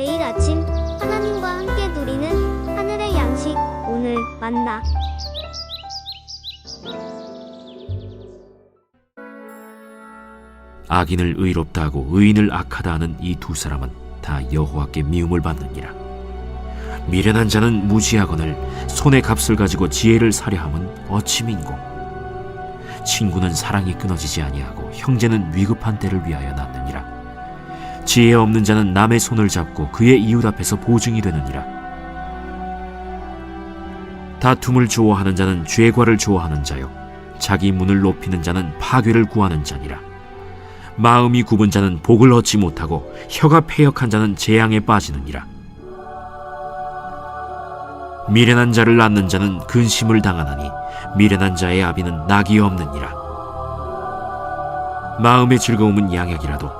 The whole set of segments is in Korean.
매일 아침 하나님과 함께 누리는 하늘의 양식 오늘 만나 악인을 의롭다 하고 의인을 악하다 하는 이 두 사람은 다 여호와께 미움을 받느니라. 미련한 자는 무지하거늘 손의 값을 가지고 지혜를 사려 함은 어찌 민고. 친구는 사랑이 끊어지지 아니하고 형제는 위급한 때를 위하여 낳느니라. 지혜 없는 자는 남의 손을 잡고 그의 이웃 앞에서 보증이 되느니라. 다툼을 좋아하는 자는 죄과를 좋아하는 자요 자기 문을 높이는 자는 파괴를 구하는 자니라. 마음이 굽은 자는 복을 얻지 못하고 혀가 패역한 자는 재앙에 빠지느니라. 미련한 자를 낳는 자는 근심을 당하나니 미련한 자의 아비는 낙이 없느니라. 마음의 즐거움은 양약이라도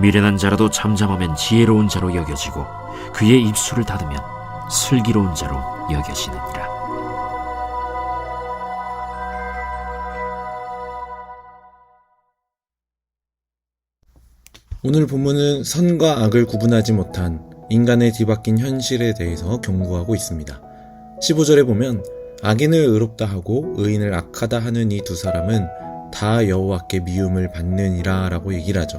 미련한 자라도 잠잠하면 지혜로운 자로 여겨지고 그의 입술을 닫으면 슬기로운 자로 여겨지느니라. 오늘 본문은 선과 악을 구분하지 못한 인간의 뒤바뀐 현실에 대해서 경고하고 있습니다. 15절에 보면 악인을 의롭다 하고 의인을 악하다 하는 이 두 사람은 다 여호와께 미움을 받느니라 라고 얘기를 하죠.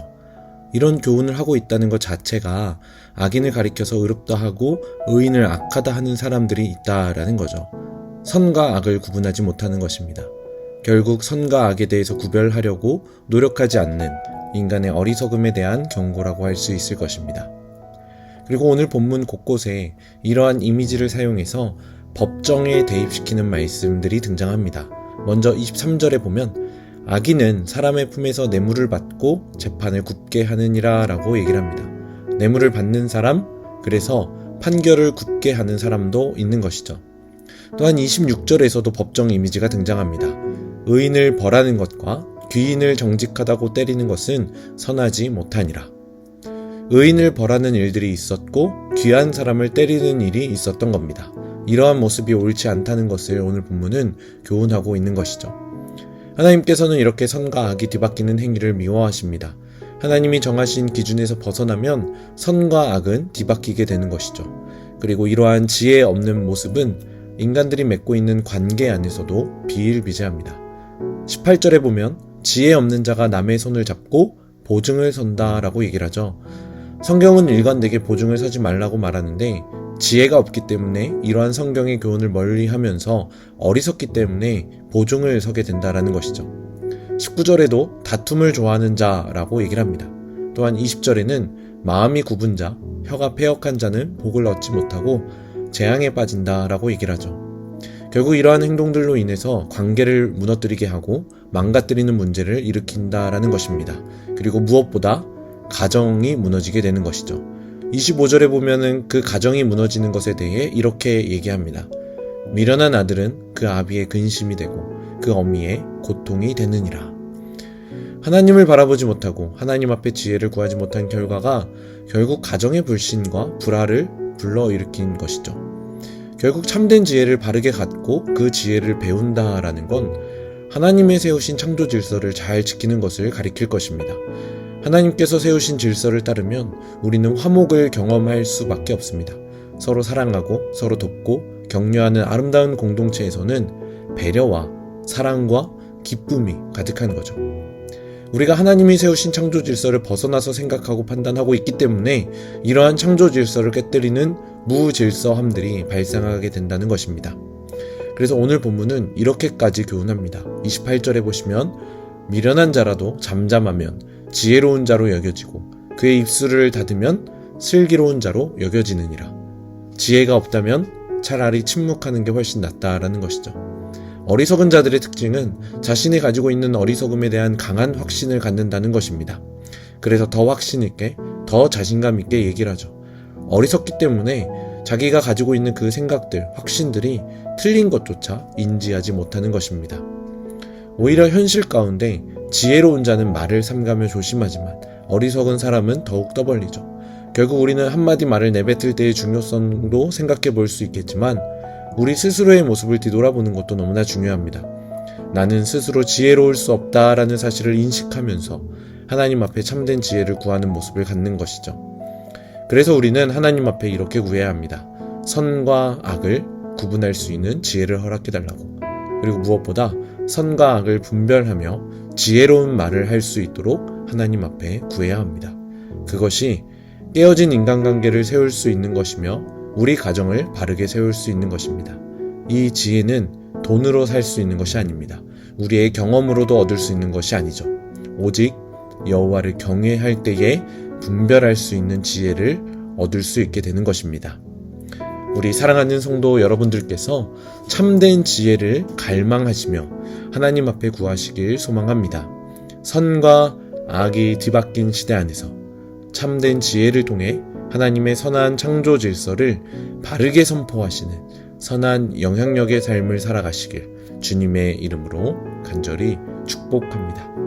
이런 교훈을 하고 있다는 것 자체가 악인을 가리켜서 의롭다 하고 의인을 악하다 하는 사람들이 있다라는 거죠. 선과 악을 구분하지 못하는 것입니다. 결국 선과 악에 대해서 구별하려고 노력하지 않는 인간의 어리석음에 대한 경고라고 할 수 있을 것입니다. 그리고 오늘 본문 곳곳에 이러한 이미지를 사용해서 법정에 대입시키는 말씀들이 등장합니다. 먼저 23절에 보면 악인은 사람의 품에서 뇌물을 받고 재판을 굽게 하느니라 라고 얘기를 합니다. 뇌물을 받는 사람, 그래서 판결을 굽게 하는 사람도 있는 것이죠. 또한 26절에서도 법정 이미지가 등장합니다. 의인을 벌하는 것과 귀인을 정직하다고 때리는 것은 선하지 못하니라. 의인을 벌하는 일들이 있었고 귀한 사람을 때리는 일이 있었던 겁니다. 이러한 모습이 옳지 않다는 것을 오늘 본문은 교훈하고 있는 것이죠. 하나님께서는 이렇게 선과 악이 뒤바뀌는 행위를 미워하십니다. 하나님이 정하신 기준에서 벗어나면 선과 악은 뒤바뀌게 되는 것이죠. 그리고 이러한 지혜 없는 모습은 인간들이 맺고 있는 관계 안에서도 비일비재합니다. 18절에 보면 지혜 없는 자가 남의 손을 잡고 보증을 선다라고 얘기를 하죠. 성경은 일관되게 보증을 서지 말라고 말하는데 지혜가 없기 때문에 이러한 성경의 교훈을 멀리 하면서 어리석기 때문에 보증을 서게 된다라는 것이죠. 19절에도 다툼을 좋아하는 자라고 얘기를 합니다. 또한 20절에는 마음이 굽은 자, 혀가 패역한 자는 복을 얻지 못하고 재앙에 빠진다라고 얘기를 하죠. 결국 이러한 행동들로 인해서 관계를 무너뜨리게 하고 망가뜨리는 문제를 일으킨다라는 것입니다. 그리고 무엇보다 가정이 무너지게 되는 것이죠. 25절에 보면은 그 가정이 무너지는 것에 대해 이렇게 얘기합니다. 미련한 아들은 그 아비의 근심이 되고 그 어미의 고통이 되느니라. 하나님을 바라보지 못하고 하나님 앞에 지혜를 구하지 못한 결과가 결국 가정의 불신과 불화를 불러일으킨 것이죠. 결국 참된 지혜를 바르게 갖고 그 지혜를 배운다라는 건 하나님의 세우신 창조 질서를 잘 지키는 것을 가리킬 것입니다. 하나님께서 세우신 질서를 따르면 우리는 화목을 경험할 수밖에 없습니다. 서로 사랑하고 서로 돕고 격려하는 아름다운 공동체에서는 배려와 사랑과 기쁨이 가득한 거죠. 우리가 하나님이 세우신 창조 질서를 벗어나서 생각하고 판단하고 있기 때문에 이러한 창조 질서를 깨뜨리는 무질서함들이 발생하게 된다는 것입니다. 그래서 오늘 본문은 이렇게까지 교훈합니다. 28절에 보시면 미련한 자라도 잠잠하면 지혜로운 자로 여겨지고 그의 입술을 닫으면 슬기로운 자로 여겨지느니라. 지혜가 없다면 차라리 침묵하는 게 훨씬 낫다라는 것이죠. 어리석은 자들의 특징은 자신이 가지고 있는 어리석음에 대한 강한 확신을 갖는다는 것입니다. 그래서 더 확신 있게, 더 자신감 있게 얘기를 하죠. 어리석기 때문에 자기가 가지고 있는 그 생각들, 확신들이 틀린 것조차 인지하지 못하는 것입니다. 오히려 현실 가운데 지혜로운 자는 말을 삼가며 조심하지만 어리석은 사람은 더욱 떠벌리죠. 결국 우리는 한마디 말을 내뱉을 때의 중요성도 생각해 볼 수 있겠지만 우리 스스로의 모습을 뒤돌아보는 것도 너무나 중요합니다. 나는 스스로 지혜로울 수 없다라는 사실을 인식하면서 하나님 앞에 참된 지혜를 구하는 모습을 갖는 것이죠. 그래서 우리는 하나님 앞에 이렇게 구해야 합니다. 선과 악을 구분할 수 있는 지혜를 허락해 달라고. 그리고 무엇보다 선과 악을 분별하며 지혜로운 말을 할 수 있도록 하나님 앞에 구해야 합니다. 그것이 깨어진 인간관계를 세울 수 있는 것이며 우리 가정을 바르게 세울 수 있는 것입니다. 이 지혜는 돈으로 살 수 있는 것이 아닙니다. 우리의 경험으로도 얻을 수 있는 것이 아니죠. 오직 여호와를 경외할 때에 분별할 수 있는 지혜를 얻을 수 있게 되는 것입니다. 우리 사랑하는 성도 여러분들께서 참된 지혜를 갈망하시며 하나님 앞에 구하시길 소망합니다. 선과 악이 뒤바뀐 시대 안에서 참된 지혜를 통해 하나님의 선한 창조 질서를 바르게 선포하시는 선한 영향력의 삶을 살아가시길 주님의 이름으로 간절히 축복합니다.